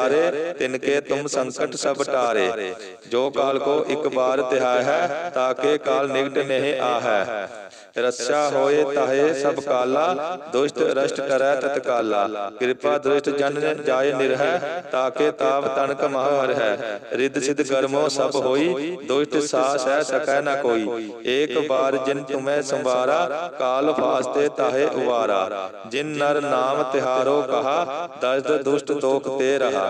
ਤਿਹਾਰੇ ਤਿਨਕੇ ਤੁਮ ਸੰਕਟ ਸਭ ਟਾਰੇ। ਜੋ ਕਾਲ ਕੋ ਇੱਕ ਬਾਰ ਤਿਹਾਇ ਹੈ ਤਾਕੇ ਕਾਲ ਨਿਗਟ ਨਹੀਂ ਆਹੈ। ਰੱਛਾ ਹੋਏ ਤਾਹੇ ਸਭ ਕਾਲਾ, ਦੁਸ਼ਟ ਰਸ਼ਟ ਕਰੈ ਤਤਕਾਲਾ ਕਿਰਪਾ ਦ੍ਰਿਸ਼ਟ ਜਨ ਜਾਏ ਨਿਰਹਿ ਤਾਕੇ ਤਾਪ ਤਨਕ ਮਹ ਹੈ ਰਿੱਧ ਸਿਧ ਕਰਮੋ ਸਭ ਹੋਈ, ਦੁਸ਼ਟ ਸਾ ਸਹਿ ਸਕੈ ਨਾ ਕੋਈ। ਏਕ ਬਾਰ ਜਿਨ ਤੁਮੈ ਸੰਵਾਰਾ, ਕਾਲ ਫਾਸਤੇ ਤਾਹੇ ਉਵਾਰਾ। ਜਿਨ ਨਰ ਨਾਮ ਤਿਹਾਰੋ ਕਹਾ ਦਸਦ ਦੁਸ਼ਟ ਤੋਕ ਤੇ ਰਹਾ।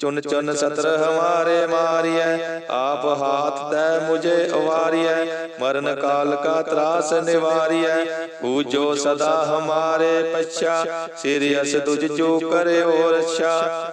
ਚੁਨ ਚੁਨ ਸਤਰ ਹਮਾਰੇ ਮਾਰੀਐ। ਆਪ ਹਾਥ ਦੈ ਮੁਝੇ ਅਵਾਰੀਐ। ਮਰਨ ਕਾਲ ਕਾ ਤਰਾਸ ਨਿਵਾਰੀਐ। ਪੂਜੋ ਸਦਾ ਹਮਾਰੇ ਪਛਾ। ਸਿਰ ਅਸ ਤੁਝ ਜੋ ਕਰਿਓ ਰਛਾ।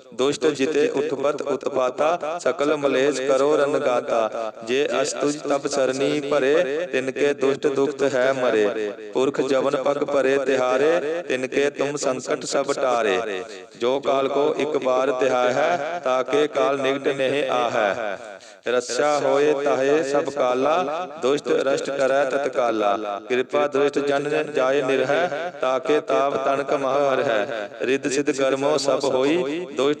ਦੁਸ਼ਟ ਜਿਤੇ ਉਤਪਤ ਉਤਪਾਤਾ ਸਕਲ ਮਲੇਸ਼ ਕਰੋ ਰਨਗਾਤਾ ਜੇ ਅਸ ਤੁਜ ਤਬ ਸਰਨੀ ਭਰੇ ਤਿਨਕੇ ਦੁਸ਼ਟ ਦੁਖਤ ਹੈ ਮਰੇ। ਪੁਰਖ ਜਵਨ ਪਗ ਭਰੇ ਤਿਹਾਰੇ ਤਿਨਕੇ ਤੁਮ ਸੰਕਟ ਸਭ ਟਾਰੇ। ਜੋ ਕਾਲ ਕੋ ਇੱਕ ਬਾਰ ਤਿਹਾਇ ਹੈ ਤਾਕੇ ਕਾਲ ਨਿਕਟ ਨਹਿ ਆਹੈ। ਰੱਛਾ ਹੋਏ ਤਾਹੇ ਸਭ ਕਾਲਾ, ਦੁਸ਼ਟ ਰਸ਼ਟ ਕਰੈ ਤਤਕਾਲਾ ਕਿਰਪਾ ਦੁਸ਼ਟ ਜਨ ਜਾਏ ਨਿਰਹਿ ਤਾਕੇ ਤਾਪ ਤਨਕ ਮਹ ਹੈ ਰਿੱਧ ਸਿਧ ਕਰਮੋ ਸਭ ਹੋਈ, ਦੁਸ਼ਟ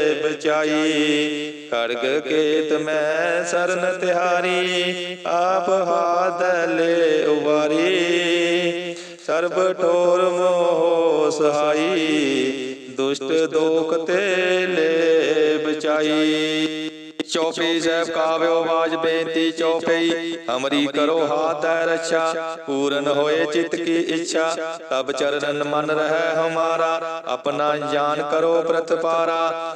ਲੈ ਬਚਾਈ ਖੜਗ ਕੇਤ ਮੈਂ ਸਰਨ ਤਿਹਾਰੀ, ਆਪ ਹਾਥ ਉਵਾਰੀ। ਸਰਬ ਠੋਰ ਮੋਹ ਸਹਾਈ, ਦੁਸ਼ਟ ਦੋਖ ਤੇ ਲੈ ਬਚਾਈ। ਚੌਪਈ ਸਾਹਿਬ ਕਾਵਿਓ ਬਾਜ ਬੇਨਤੀ ਚੌਪਈ ਹਮਰੀ ਕਰੋ ਹਾਥ ਹੈ ਰੱਛਾ, ਪੂਰਨ ਹੋਏ ਚਿਤ ਕੀ ਇੱਛਾ। ਤਬ ਚਰਨ ਮਨ ਰਹਿ ਹਮਾਰਾ, ਆਪਣਾ ਜਾਨ ਕਰੋ ਪ੍ਰਤਪਾਰਾ।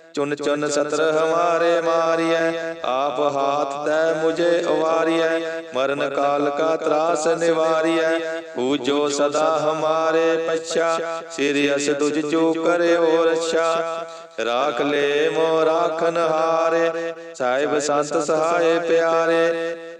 ਚੁਨ ਚੁਨ ਸਤਰ ਹਮਾਰੇ ਮਾਰੀਐ। ਆਪ ਹਾਥ ਦੈ ਮੁਝੇ ਅਵਾਰੀਐ। ਮਰਨ ਕਾਲ ਕਾ ਤਰਾਸ ਨਿਵਾਰੀਐ। ਪੂਜੋ ਸਦਾ ਹਮਾਰੇ ਪਛਾ। ਸਿਰ ਅਸ ਤੁਝ ਜੋ ਕਰਿਓ ਰਛਾ। ਰਾਖ ਲੈ ਮੋ ਰਾਖਨ ਹਾਰੇ। ਸਾਹਿਬ ਸੰਤ ਸਹਾਏ ਪਿਆਰੇ।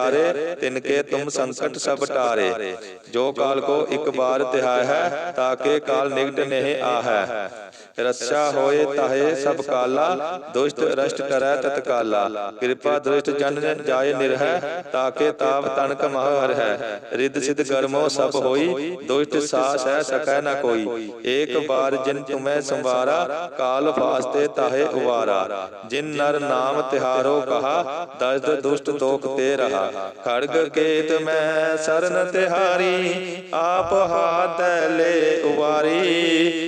ਤਿਹਾਰੇ ਤਿਨਕੇ ਤੁਮ ਸੰਕਟ ਸਭ ਟਾਰੇ। ਜੋ ਕਾਲ ਕੋ ਇੱਕ ਬਾਰ ਤਿਹਾਇ ਹੈ ਤਾਕੇ ਕਾਲ ਨਿਕਟ ਨਹੀਂ ਆਹੈ। ਰੱਛਾ ਹੋਏ ਤਾਹੇ ਸਭ ਕਾਲਾ, ਦੁਸ਼ਟ ਰਸ਼ਟ ਕਰੈ ਤਤਕਾਲਾ ਕਿਰਪਾ ਦ੍ਰਿਸ਼ਟ ਜਨ ਜਾਏ ਨਿਰਹਿ, ਤਾਕੇ ਤਾਪ ਤਨਕ ਮਹ ਹਰ ਹੈ ਰਿੱਧ ਸਿਧ ਗਰਮੋ ਸਭ ਹੋਈ, ਦੁਸ਼ਟ ਸਾਸ ਹੈ ਸਕੈ ਨ ਕੋਈ। ਏਕ ਬਾਰ ਜਿਨ ਤੁਮੈ ਸੰਵਾਰਾ, ਕਾਲ ਫਾਸਤੇ ਤਾਹੇ ਉਵਾਰਾ। ਜਿਨ ਨਰ ਨਾਮ ਤਿਹਾਰੋ ਕਹਾ, ਦਸਦ ਦੁਸ਼ਟ ਤੋਕ ਤੇ ਰਹਾ। ਖੜਗ ਕੇਤ ਮੈਂ ਸਰਨ ਤਿਹਾਰੀ, ਆਪ ਹਾਥ ਲੈ ਉਵਾਰੀ।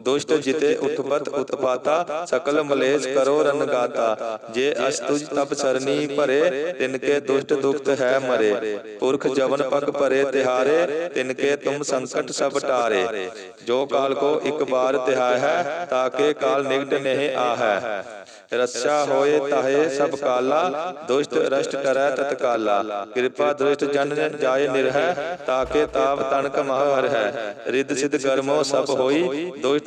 ਦੁਸ਼ਟ ਜਿਤੇ ਉਤਪਤ ਉਤਪਾਤਾ, ਸਕਲ ਮਲੇਸ਼ ਕਰੋ ਰਨ ਗਾਤਾ। ਜੇ ਅਸਤੁਜ ਤਬ ਸਰਨੀ ਭਰੇ ਤਿਨਕੇ ਦੁਸ਼ਟ ਦੁਖਤ ਹੈ ਮਰੇ। ਪੁਰਖ ਜਵਨ ਪਗ ਭਰੇ ਤਿਹਾਰੇ ਤਿਨਕੇ ਤੁਮ ਸੰਕਟ ਸਭ ਟਾਰੇ। ਜੋ ਕਾਲ ਕੋ ਇੱਕ ਬਾਰ ਤਿਹਾਇ ਹੈ ਤਾਕੇ ਕਾਲ ਨਿਕਟ ਨਹੀਂ ਆਹੈ। ਰੱਛਾ ਹੋਏ ਤਾਹੇ ਸਭ ਕਾਲਾ, ਦੁਸ਼ਟ ਰਸ਼ਟ ਕਰੈ ਤਤਕਾਲਾ ਕਿਰਪਾ ਦ੍ਰਿਸ਼ਟ ਜਨ ਜਾਏ ਨਿਰਹਿ ਤਾਕੇ ਤਾਪ ਤਨਕ ਮਹ ਹਰ ਹੈ ਰਿੱਧ ਸਿਧ ਗਰਮੋ ਸਭ ਹੋਈ, ਦੁਸ਼ਟ